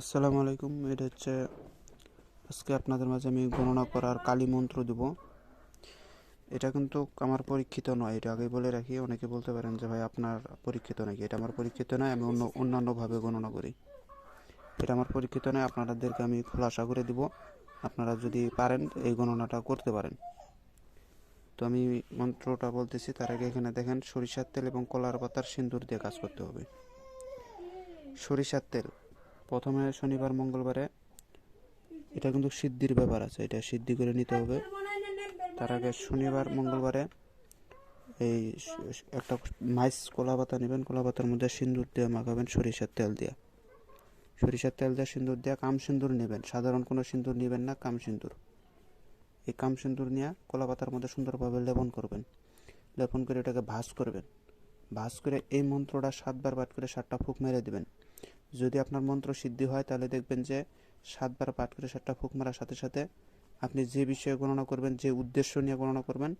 আসসালামু আলাইকুম। এটা হচ্ছে আজকে আপনাদের মাঝে আমি গণনা করার কালী মন্ত্র দেব। এটা কিন্তু আমার পরীক্ষিত নয়, এটা আগে বলে রাখি। অনেকে বলতে পারেন যে, ভাই, আপনার পরীক্ষিত নাকি? এটা আমার পরীক্ষিত নয়, আমি অন্য অন্যান্যভাবে গণনা করি। এটা আমার পরীক্ষিত নয়, আপনাদেরকে আমি খোলাসা করে দিব। আপনারা যদি পারেন, এই গণনাটা করতে পারেন। তো আমি মন্ত্রটা বলতেছি, তার আগে এখানে দেখেন, সরিষার তেল এবং কলার পাতার সিন্দুর দিয়ে কাজ করতে হবে। সরিষার তেল। প্রথমে শনিবার, মঙ্গলবারে। এটা কিন্তু সিদ্ধির ব্যাপার আছে, এটা সিদ্ধি করে নিতে হবে। তার আগে শনিবার, মঙ্গলবারে এই একটা মাইস কলা পাতা নেবেন কলা পাতার মধ্যে সিঁদুর দিয়ে মাখাবেন, সরিষার তেল দিয়ে। সরিষার তেল দিয়ে সিঁদুর দিয়ে কাম সিঁদুর নেবেন, সাধারণ কোনো সিঁদুর নেবেন না, কাম সিন্দুর। এই কাম সিন্দুর নিয়ে কলা পাতার মধ্যে সুন্দরভাবে লেপন করবেন। লেপন করে এটাকে ভাঁজ করবেন। ভাঁজ করে এই মন্ত্রটা সাতবার পাঠ করে সাতটা ফুক মেরে দিবেন। যদি আপনার মন্ত্র সিদ্ধি হয়, তাহলে দেখবেন যে সাতবার পাঠ করে সাতটা ফুক মারার সাথে সাথে আপনি যে বিষয়ে গণনা করবেন, যে উদ্দেশ্য নিয়ে গণনা করবেন,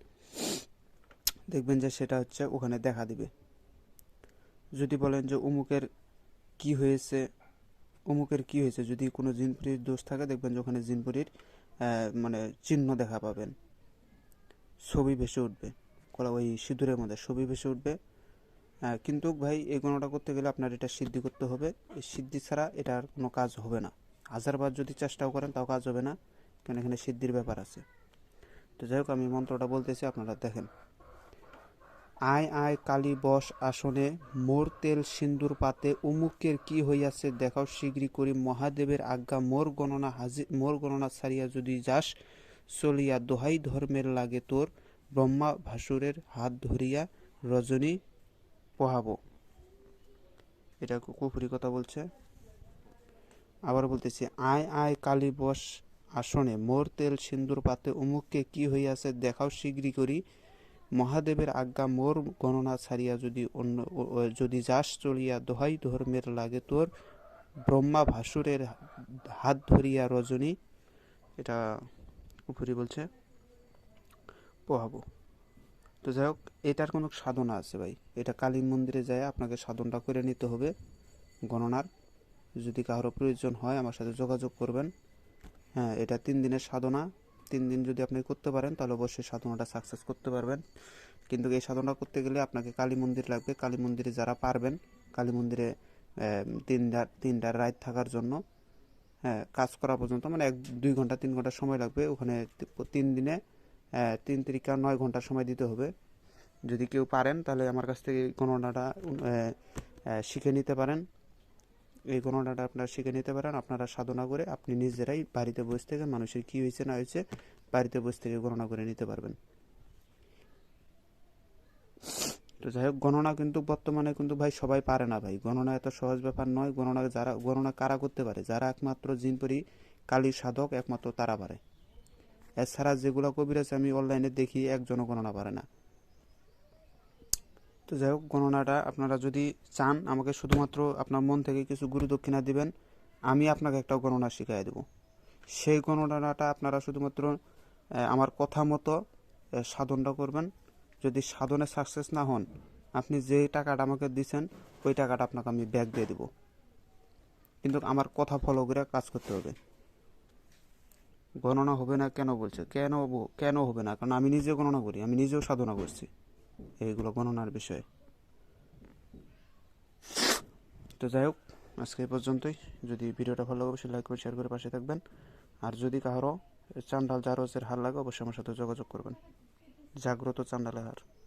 দেখবেন যে সেটা হচ্ছে ওখানে দেখা দিবে। যদি বলেন যে অমুকের কি হয়েছে, অমুকের কি হয়েছে, যদি কোনো জিনপুরির দোষ থাকে, দেখবেন যে ওখানে জিনপুরির মানে চিহ্ন দেখা পাবেন। ছবি ভেসে উঠবে। কলা ওই সিঁদুরের মধ্যে ছবি ভেসে উঠবে। কিন্তু ভাই, এই গণনা করতে গেলে আপনার এটা সিদ্ধি করতে হবে। এই সিদ্ধি ছাড়া এটার কোনো কাজ হবে না। হাজারবার যদি চেষ্টাও করেন, তাও কাজ হবে না, কারণ এখানে সিদ্ধির ব্যাপার আছে। তো যাই হোক, আমি মন্ত্রটা বলতেছি, আপনারা দেখেন। আয় আয়, কালী বস আসনে, মোর তেল সিন্দুর পাতে অমুকের কি হইয়াছে দেখাও শীঘ্রই করি। মহাদেবের আজ্ঞা, মোর গণনা হাজি, মোর গণনা ছাড়িয়া যদি যাস, চলিয়া দোহাই ধর্মের লাগে তোর। ব্রহ্মা ভাসুরের হাত ধরিয়া রজনী পোহাবো। এটা কুফুরি কথা বলছে। আবার বলতেছি, আয় আয় কালী বস, আসনে, মোর তেল সিন্দুর পাতে অমুককে কি হইয়াছে দেখাও শীঘ্রই করি। মহাদেবের আজ্ঞা মোর গণনা ছাড়িয়া যদি অন্য যদি যাস চলিয়া দোহাই ধর্মের লাগে তোর ব্রহ্মা ভাসুরের হাত ধরিয়া রজনী। এটা কুফুরি বলছে। পোহাবো। তো যাই হোক, এটার কোনো সাধনা আছে ভাই। এটা কালী মন্দিরে যায়, আপনাকে সাধনটা করে নিতে হবে গণনার। যদি কারও প্রয়োজন হয়, আমার সাথে যোগাযোগ করবেন। হ্যাঁ এটা তিন দিনের সাধনা। তিন দিন যদি আপনি করতে পারেন, তাহলে অবশ্যই সাধনাটা সাকসেস করতে পারবেন। কিন্তু এই সাধনা করতে গেলে আপনাকে কালী মন্দির লাগবে। কালী মন্দিরে যারা পারবেন, কালী মন্দিরে তিনটা তিনটা রাত থাকার জন্য হ্যাঁ কাজ করা পর্যন্ত মানে এক, দুই ঘণ্টা, তিন ঘণ্টা সময় লাগবে। ওখানে তিন দিনে তিন তিরিকা নয় ঘণ্টা সময় দিতে হবে। যদি কেউ পারেন, তাহলে আমার কাছ থেকে গণনাটা শিখে নিতে পারেন। এই গণনাটা আপনারা শিখে নিতে পারেন। আপনারা সাধনা করে আপনি নিজেরাই বাড়িতে বসে থেকে মানুষের কী হয়েছে, না হয়েছে, বাড়িতে বসে থেকে গণনা করে নিতে পারবেন। তো যাই হোক, গণনা কিন্তু বর্তমানে কিন্তু ভাই সবাই পারে না ভাই। গণনা এত সহজ ব্যাপার নয়। গণনা যারা, গণনা কারা করতে পারে? যারা একমাত্র জিনপরি কালীর সাধক, একমাত্র তারা পারে। এছাড়া যেগুলো কবিরাজ আমি অনলাইনে দেখি একজনও গণনা পারে না। তো যাই হোক, গণনাটা আপনারা যদি চান, আমাকে শুধুমাত্র আপনার মন থেকে কিছু গুরু দক্ষিণা দিবেন, আমি আপনাকে একটা গণনা শিখিয়ে দেব। সেই গণনাটা আপনারা শুধুমাত্র আমার কথা মতো সাধনটা করবেন। যদি সাধনে সাকসেস না হন, আপনি যে টাকাটা আমাকে দিচ্ছেন ওই টাকাটা আপনাকে আমি ব্যাক দিয়ে দেবো। কিন্তু আমার কথা ফলো করে কাজ করতে হবে। গণনা হবে না কেন বলছে? কেন কেন হবে না? কারণ আমি নিজে গণনা করি, আমি নিজেও সাধনা করছি এইগুলো গণনার বিষয়ে। তো যাই হোক, আজকে এই পর্যন্তই। যদি ভিডিওটা ভালো লাগে, অবশ্যই লাইক করে শেয়ার করে পাশে থাকবেন। আর যদি কারও চান্ডাল জারোজের হার লাগে, অবশ্যই আমার সাথে যোগাযোগ করবেন। জাগ্রত চান্ডালের হার।